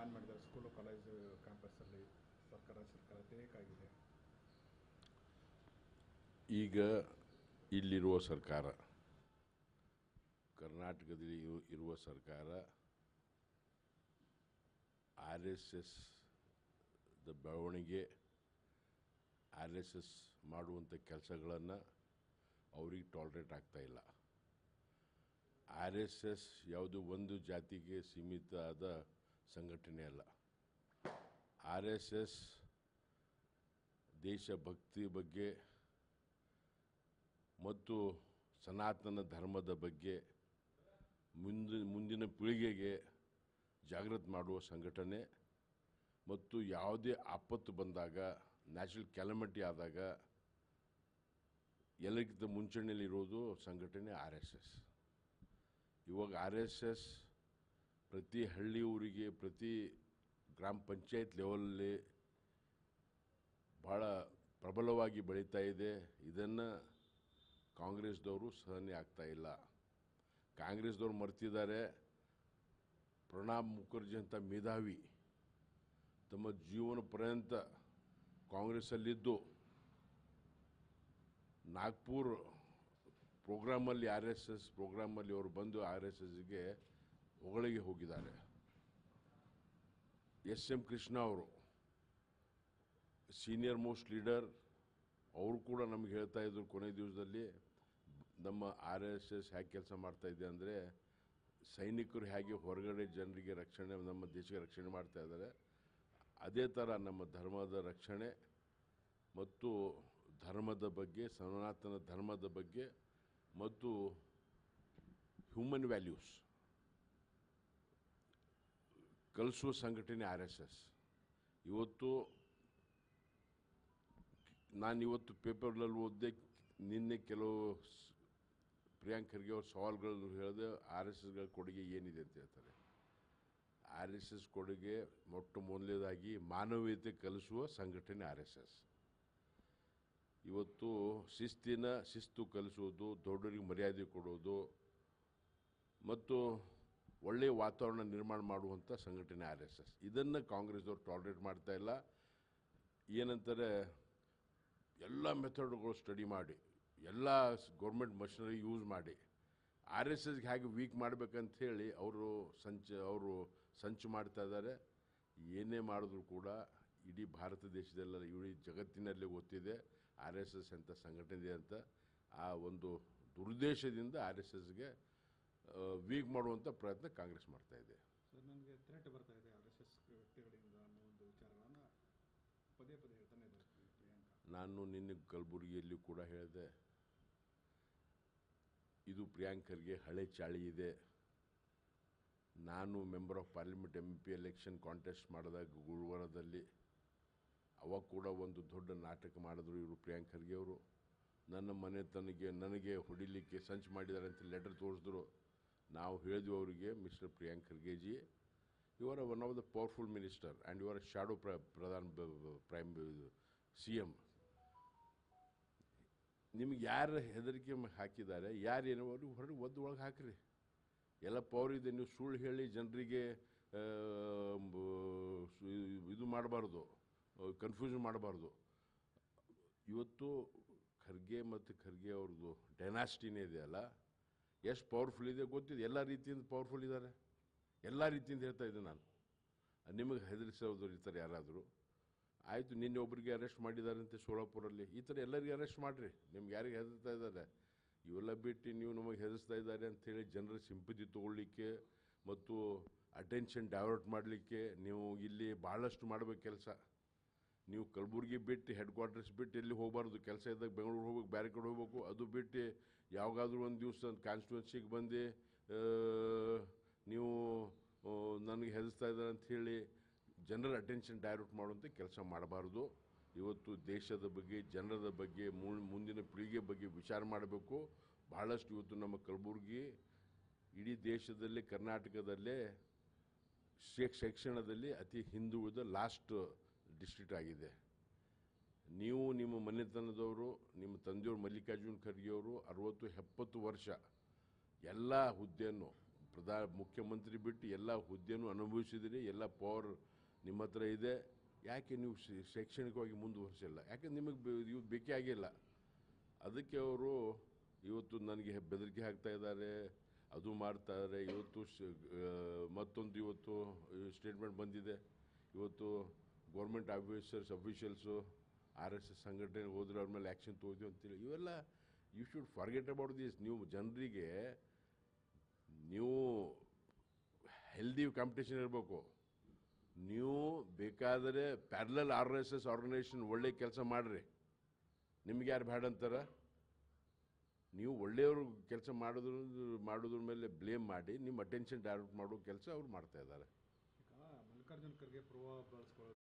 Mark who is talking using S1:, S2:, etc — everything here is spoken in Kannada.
S1: ಬ್ಯಾನ್ ಮಾಡಿದ್ದಾರೆ. ಸ್ಕೂಲು ಕಾಲೇಜು ಕ್ಯಾಂಪಸ್ಸಲ್ಲಿ ಸರ್ಕಾರ ಸರ್ಕಾರ ಆಗಿದೆ
S2: ಈಗ ಇಲ್ಲಿರುವ ಸರ್ಕಾರ, ಕರ್ನಾಟಕದಲ್ಲಿ ಇರು- ಇರುವ ಸರ್ಕಾರ, ಆರ್ ಎಸ್ ಎಸ್ ದ ಬೆಳವಣಿಗೆ, ಆರ್ ಎಸ್ ಎಸ್ ಮಾಡುವಂಥ ಕೆಲಸಗಳನ್ನು ಅವ್ರಿಗೆ ಟಾಲ್ರೇಟ್ ಆಗ್ತಾ ಇಲ್ಲ. ಆರ್ ಎಸ್ ಎಸ್ ಯಾವುದು ಒಂದು ಜಾತಿಗೆ ಸೀಮಿತ ಆದ ಸಂಘಟನೆ ಅಲ್ಲ. ಆರ್ ಎಸ್ ಎಸ್ ದೇಶಭಕ್ತಿ ಬಗ್ಗೆ ಮತ್ತು ಸನಾತನ ಧರ್ಮದ ಬಗ್ಗೆ ಮುಂದಿನ ಮುಂದಿನ ಪೀಳಿಗೆಗೆ ಜಾಗೃತಿ ಮಾಡುವ ಸಂಘಟನೆ ಮತ್ತು ಯಾವುದೇ ಆಪತ್ತು ಬಂದಾಗ, ನ್ಯಾಚುರಲ್ ಕ್ಯಾಲಮಿಟಿ ಆದಾಗ ಎಲ್ಲಕ್ಕಿಂತ ಮುಂಚೂಣಿಯಲ್ಲಿರೋದು ಸಂಘಟನೆ ಆರ್ ಎಸ್ ಎಸ್. ಇವಾಗ ಆರ್ ಎಸ್ ಎಸ್ ಪ್ರತಿ ಹಳ್ಳಿ ಊರಿಗೆ ಪ್ರತಿ ಗ್ರಾಮ ಪಂಚಾಯತ್ ಲೆವೆಲಲ್ಲಿ ಭಾಳ ಪ್ರಬಲವಾಗಿ ಬೆಳೀತಾ ಇದೆ. ಇದನ್ನು ಕಾಂಗ್ರೆಸ್ದವರು ಸಹನೆ ಆಗ್ತಾ ಇಲ್ಲ. ಕಾಂಗ್ರೆಸ್ದವ್ರು ಮರ್ತಿದ್ದಾರೆ. ಪ್ರಣಾಬ್ ಮುಖರ್ಜಿ ಅಂತ ಮೇಧಾವಿ ತಮ್ಮ ಜೀವನ ಪರ್ಯಂತ ಕಾಂಗ್ರೆಸ್ಸಲ್ಲಿದ್ದು ನಾಗ್ಪುರ್ ಪ್ರೋಗ್ರಾಮಲ್ಲಿ ಆರ್ ಎಸ್ ಎಸ್ ಪ್ರೋಗ್ರಾಮಲ್ಲಿ ಅವರು ಬಂದು ಆರ್ ಎಸ್ ಎಸ್ಗೆ ಹೊಗಳಿಗೆ ಹೋಗಿದ್ದಾರೆ. ಎಸ್ ಎಂ ಕೃಷ್ಣ ಅವರು, ಸೀನಿಯರ್ ಮೋಸ್ಟ್ ಲೀಡರ್, ಅವರು ಕೂಡ ನಮ್ಗೆ ಹೇಳ್ತಾ ಇದ್ರು ಕೊನೆ ದಿವಸದಲ್ಲಿ, ನಮ್ಮ ಆರ್ ಎಸ್ ಎಸ್ ಹೇಗೆ ಕೆಲಸ ಮಾಡ್ತಾ ಇದೆ ಅಂದರೆ, ಸೈನಿಕರು ಹೇಗೆ ಹೊರಗಡೆ ಜನರಿಗೆ ರಕ್ಷಣೆ, ನಮ್ಮ ದೇಶಕ್ಕೆ ರಕ್ಷಣೆ ಮಾಡ್ತಾ ಇದ್ದಾರೆ. ಅದೇ ಥರ ನಮ್ಮ ಧರ್ಮದ ರಕ್ಷಣೆ ಮತ್ತು ಧರ್ಮದ ಬಗ್ಗೆ, ಸನಾತನ ಧರ್ಮದ ಬಗ್ಗೆ ಮತ್ತು ಹ್ಯೂಮನ್ ವ್ಯಾಲ್ಯೂಸ್ ಕಲಿಸುವ ಸಂಘಟನೆ ಆರ್ ಎಸ್ ಎಸ್. ಇವತ್ತು ನಾನು ಇವತ್ತು ಪೇಪರ್ನಲ್ಲಿ ಓದಿದೆ, ನಿನ್ನೆ ಕೆಲವು ಪ್ರಿಯಾಂಕರಿಗೆ ಅವ್ರ ಸವಾಲುಗಳನ್ನು ಹೇಳಿದೆ, ಆರ್ ಎಸ್ ಎಸ್ಗಳ ಕೊಡುಗೆ ಏನಿದೆ ಅಂತ ಹೇಳ್ತಾರೆ. ಆರ್ ಎಸ್ ಎಸ್ ಕೊಡುಗೆ ಮೊಟ್ಟ ಮೊದಲನೇದಾಗಿ ಮಾನವೀಯತೆ ಕಲಿಸುವ ಸಂಘಟನೆ ಆರ್ ಎಸ್ ಎಸ್. ಇವತ್ತು ಶಿಸ್ತಿನ, ಶಿಸ್ತು ಕಲಿಸೋದು, ದೊಡ್ಡವರಿಗೆ ಮರ್ಯಾದೆ ಕೊಡೋದು, ಮತ್ತು ಒಳ್ಳೆಯ ವಾತಾವರಣ ನಿರ್ಮಾಣ ಮಾಡುವಂಥ ಸಂಘಟನೆ ಆರ್ ಎಸ್ ಎಸ್. ಇದನ್ನು ಕಾಂಗ್ರೆಸ್ದವ್ರು ಟಾಲರೇಟ್ ಮಾಡ್ತಾ ಇಲ್ಲ. ಏನಂತಾರೆ, ಎಲ್ಲ ಮೆಥಡ್ಗಳು ಸ್ಟಡಿ ಮಾಡಿ, ಎಲ್ಲ ಗೌರ್ಮೆಂಟ್ ಮಷಿನರಿ ಯೂಸ್ ಮಾಡಿ, ಆರ್ ಎಸ್ ಎಸ್ಗೆ ಹೇಗೆ ವೀಕ್ ಮಾಡಬೇಕಂತ ಹೇಳಿ ಅವರು ಸಂಚ, ಅವರು ಸಂಚು ಮಾಡ್ತಾ ಇದ್ದಾರೆ. ಏನೇ ಮಾಡಿದ್ರು ಕೂಡ ಇಡೀ ಭಾರತ ದೇಶದಲ್ಲ ಇಡೀ ಜಗತ್ತಿನಲ್ಲಿ ಗೊತ್ತಿದೆ ಆರ್ ಎಸ್ ಎಸ್ ಅಂತ ಸಂಘಟನೆ ಇದೆ ಅಂತ. ಆ ಒಂದು ದುರುದ್ದೇಶದಿಂದ ಆರ್ ಎಸ್ ಎಸ್ಗೆ ವೀಕ್ ಮಾಡುವಂಥ ಪ್ರಯತ್ನ ಕಾಂಗ್ರೆಸ್ ಮಾಡ್ತಾ ಇದೆ.
S1: ಸರ್ ನನಗೆ ಥ್ರೆಟ್ ಬರ್ತಾ ಇದೆ ಆರ್ ಎಸ್ ಎಸ್ ವ್ಯಕ್ತಿಗಳಿಂದ ಅನ್ನೋ ಒಂದು ವಿಚಾರಗಳನ್ನು ಪದೇ ಪದೇ ಹೇಳ್ತಾನೆ ಇದ್ದಾರೆ ಪ್ರಿಯಾಂಕಾ.
S2: ನಾನು ನಿನ್ನೆ ಕಲಬುರಗಿಯಲ್ಲಿ ಕೂಡ ಹೇಳಿದೆ ಇದು ಪ್ರಿಯಾಂಕರ್ಗೆ ಹಳೆ ಚಾಳಿ ಇದೆ. ನಾನು member of parliament M P election contest ಮಾಡಿದಾಗ ಗುರುವಾರದಲ್ಲಿ ಅವಾಗ ಕೂಡ ಒಂದು ದೊಡ್ಡ ನಾಟಕ ಮಾಡಿದ್ರು ಇವರು ಪ್ರಿಯಾಂಕರ್ಗೆ ಅವರು. ನನ್ನ ಮನೆತನಿಗೆ ನನಗೆ ಹೊಡಿಲಿಕ್ಕೆ ಸಂಚು ಮಾಡಿದ್ದಾರೆ ಅಂತ ಲೆಟರ್ ತೋರಿಸಿದ್ರು. ನಾವು ಹೇಳಿದ್ವಿ ಅವರಿಗೆ mister Priyank Kharge ji you are one of the powerful minister and you are shadow ಪ್ರ ಪ್ರಧಾನ ಪ್ರೈಮ್ ಸಿ ಎಂ ನಿಮ್ಗೆ ಯಾರು ಹೆದರಿಕೆ ಹಾಕಿದ್ದಾರೆ, ಯಾರು ಏನೋ ಅವ್ರಿಗೆ ಹೊರಗೆ ಒದ್ದು ಒಳಗೆ ಹಾಕಿರಿ. ಎಲ್ಲ ಪವರ್ ಇದೆ, ನೀವು ಸುಳ್ಳು ಹೇಳಿ ಜನರಿಗೆ ಇದು ಮಾಡಬಾರ್ದು ಕನ್ಫ್ಯೂಷನ್ ಮಾಡಬಾರ್ದು. ಇವತ್ತು ಖರ್ಗೆ ಮತ್ತು ಖರ್ಗೆ ಅವ್ರದ್ದು ಡೈನಾಸ್ಟಿನೇ ಇದೆಯಲ್ಲ ಎಷ್ಟು ಪವರ್ಫುಲ್ ಇದೆ ಗೊತ್ತಿದೆ. ಎಲ್ಲ ರೀತಿಯಿಂದ ಪವರ್ಫುಲ್ ಇದ್ದಾರೆ ಎಲ್ಲ ರೀತಿಯಿಂದ ಹೇಳ್ತಾ ಇದ್ದೆ ನಾನು. ನಿಮಗೆ ಹೆದರಿಸೋದು ಥರ ಯಾರಾದರೂ. ಆಯಿತು, ನಿನ್ನೆ ಒಬ್ರಿಗೆ ಅರೆಸ್ಟ್ ಮಾಡಿದಾರಂತೆ ಸೋಲಾಪುರಲ್ಲಿ. ಈ ಥರ ಎಲ್ಲರಿಗೆ ಅರೆಸ್ಟ್ ಮಾಡಿರಿ. ನಿಮ್ಗೆ ಯಾರಿಗೆ ಹೆದರ್ತಾ ಇದ್ದಾರೆ? ಇವೆಲ್ಲ ಬಿಟ್ಟು ನೀವು ನಮಗೆ ಹೆದರ್ಸ್ತಾ ಇದ್ದಾರೆ ಅಂಥೇಳಿ ಜನರ ಸಿಂಪತಿ ತೊಗೊಳ್ಳಿಕ್ಕೆ ಮತ್ತು ಅಟೆನ್ಷನ್ ಡೈವರ್ಟ್ ಮಾಡಲಿಕ್ಕೆ ನೀವು ಇಲ್ಲಿ ಭಾಳಷ್ಟು ಮಾಡಬೇಕು ಕೆಲಸ. ನೀವು ಕಲಬುರ್ಗಿ ಬಿಟ್ಟು ಹೆಡ್ ಕ್ವಾರ್ಟರ್ಸ್ ಬಿಟ್ಟು ಎಲ್ಲಿ ಹೋಗಬಾರ್ದು? ಕೆಲಸ ಇದ್ದಾಗ ಬೆಂಗಳೂರು ಹೋಗ್ಬೇಕು, ಬೇರೆ ಕಡೆ ಹೋಗ್ಬೇಕು, ಅದು ಬಿಟ್ಟು ಯಾವಾಗಾದ್ರೂ ಒಂದು ದಿವಸ ಕಾನ್ಸ್ಟಿಟ್ಯೂನ್ಸಿಗೆ ಬಂದು ನೀವು ನನಗೆ ಹೆದರ್ಸ್ತಾ ಇದ್ದಾರೆ ಅಂತ ಹೇಳಿ ಜನರ ಅಟೆನ್ಷನ್ ಡೈರೆಕ್ಟ್ ಮಾಡುವಂಥ ಕೆಲಸ ಮಾಡಬಾರ್ದು. ಇವತ್ತು ದೇಶದ ಬಗ್ಗೆ, ಜನರದ ಬಗ್ಗೆ ಮುಂದಿನ ಪೀಳಿಗೆ ಬಗ್ಗೆ ವಿಚಾರ ಮಾಡಬೇಕು. ಬಹಳಷ್ಟು ಇವತ್ತು ನಮ್ಮ ಕಲಬುರ್ಗಿ ಇಡೀ ದೇಶದಲ್ಲಿ, ಕರ್ನಾಟಕದಲ್ಲೇ ಶಿಕ್ಷಣದಲ್ಲಿ ಅತಿ ಹಿಂದುಳಿದ ಲಾಸ್ಟ್ ಡಿಸ್ಟ್ರಿಕ್ಟ್ ಆಗಿದೆ. ನೀವು ನಿಮ್ಮ ಮನೆತನದವರು, ನಿಮ್ಮ ತಂದೆಯವರು ಮಲ್ಲಿಕಾರ್ಜುನ್ ಖರ್ಗೆಯವರು ಅರವತ್ತು, ಎಪ್ಪತ್ತು ವರ್ಷ ಎಲ್ಲ ಹುದ್ದೆಯನ್ನು ಪ್ರಧಾನ ಮುಖ್ಯಮಂತ್ರಿ ಬಿಟ್ಟು ಎಲ್ಲ ಹುದ್ದೆಯನ್ನು ಅನುಭವಿಸಿದಿರಿ, ಎಲ್ಲ ಪವರ್ ನಿಮ್ಮ ಹತ್ರ ಇದೆ. ಯಾಕೆ ನೀವು ಶೈಕ್ಷಣಿಕವಾಗಿ ಮುಂದುವರಿಸಿಲ್ಲ? ಯಾಕೆ ನಿಮಗೆ ಇವು ಬೇಕೇ ಆಗಿಲ್ಲ. ಅದಕ್ಕೆ ಅವರು ಇವತ್ತು ನನಗೆ ಬೆದರಿಕೆ ಹಾಕ್ತಾ ಇದ್ದಾರೆ, ಅದು ಮಾಡ್ತಾರೆ ಇವತ್ತು ಮತ್ತೊಂದು ಇವತ್ತು ಸ್ಟೇಟ್ಮೆಂಟ್ ಬಂದಿದೆ. ಇವತ್ತು government officers officials R S S ಸಂಘಟನೆ ಹೋದ್ರೆ, ಅವ್ರ ಮೇಲೆ ಆ್ಯಕ್ಷನ್ ತಗೋತೀವಿ ಅಂತೇಳಿ ಇವೆಲ್ಲ you should forget about this ನೀವು ಜನರಿಗೆ, ನೀವು ಹೆಲ್ದಿ ಕಾಂಪಿಟೇಷನ್ ಇರಬೇಕು. ನೀವು ಬೇಕಾದರೆ parallel R S S organisation ಒಳ್ಳೆ ಕೆಲಸ ಮಾಡಿರಿ. ನಿಮ್ಗೆ ಯಾರು ಬೇಡ ಅಂತಾರ? ನೀವು ಒಳ್ಳೆಯವರು ಕೆಲಸ ಮಾಡೋದ್ರ ಮಾಡೋದ್ರ ಮೇಲೆ ಬ್ಲೇಮ್ ಮಾಡಿ, ನಿಮ್ಮ ಅಟೆನ್ಷನ್ ಡೈರೆಕ್ಟ್ ಮಾಡೋ ಕೆಲಸ ಅವ್ರು ಮಾಡ್ತಾ ಇದ್ದಾರೆ.
S1: ಖರ್ಗೆ ಪ್ರಭಾವ ಬಳಸ್ಕೊಳ್ಳೋದು.